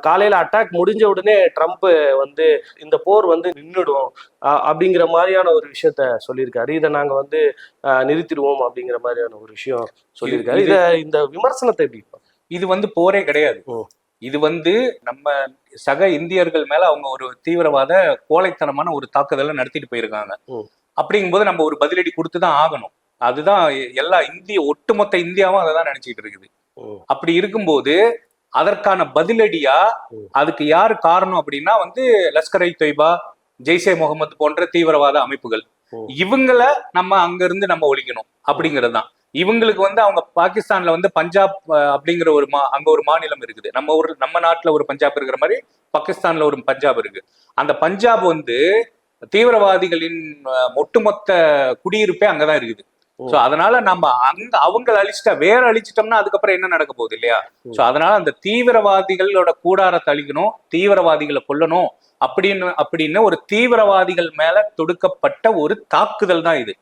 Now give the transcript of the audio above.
காலையில அட்டாக் முடிஞ்ச உடனே ட்ரம்ப் வந்து இந்த போர் வந்து நின்றுடும் அப்படிங்கிற மாதிரியான ஒரு விஷயத்த சொல்லியிருக்காரு. இதை நாங்க வந்து நிறுத்திடுவோம் அப்படிங்கிற மாதிரியான ஒரு விஷயம் சொல்லியிருக்காரு. இது- இந்த விமர்சனத்தை எப்படி இது வந்து போரே கிடையாது. இது வந்து நம்ம சக இந்தியர்கள் மேல அவங்க ஒரு தீவிரவாத கோழைத்தனமான ஒரு தாக்குதலை நடத்திட்டு போயிருக்காங்க. ம். அப்படிங்கும்போது நம்ம ஒரு பதிலடி கொடுத்து தான் ஆகணும். அதுதான் எல்லா இந்திய ஒட்டுமொத்த இந்தியாவும் அதை தான் நினைச்சிட்டு இருக்குது. அப்படி இருக்கும்போது அதற்கான பதிலடியா. அதுக்கு யாரு காரணம் அப்படின்னா வந்து லஷ்கர் இ தொய்பா ஜெய்ஷே முகமது போன்ற தீவிரவாத அமைப்புகள். இவங்கள நம்ம அங்க இருந்து நம்ம ஒழிக்கணும் அப்படிங்கிறது தான் இவங்களுக்கு வந்து அவங்க பாகிஸ்தான்ல வந்து பஞ்சாப் அப்படிங்கிற ஒரு மா அங்க ஒரு மாநிலம் இருக்குது. நம்ம ஊர் நம்ம நாட்டுல ஒரு பஞ்சாப் இருக்கிற மாதிரி பாகிஸ்தான்ல ஒரு பஞ்சாப் இருக்கு. அந்த பஞ்சாப் வந்து தீவிரவாதிகளின் ஒட்டுமொத்த குடியிருப்பே அங்கதான் இருக்குது. சோ அதனால நம்ம அங்க அவங்கள அழிச்சிட்டா வேற அழிச்சிட்டோம்னா அதுக்கப்புறம் என்ன நடக்க போகுது இல்லையா. சோ அதனால அந்த தீவிரவாதிகளோட கூடாரத்தை அழிக்கணும் தீவிரவாதிகளை கொல்லணும் அப்படின்னு அப்படின்னு ஒரு தீவிரவாதிகள் மேல தொடுக்கப்பட்ட ஒரு தாக்குதல் தான் இது.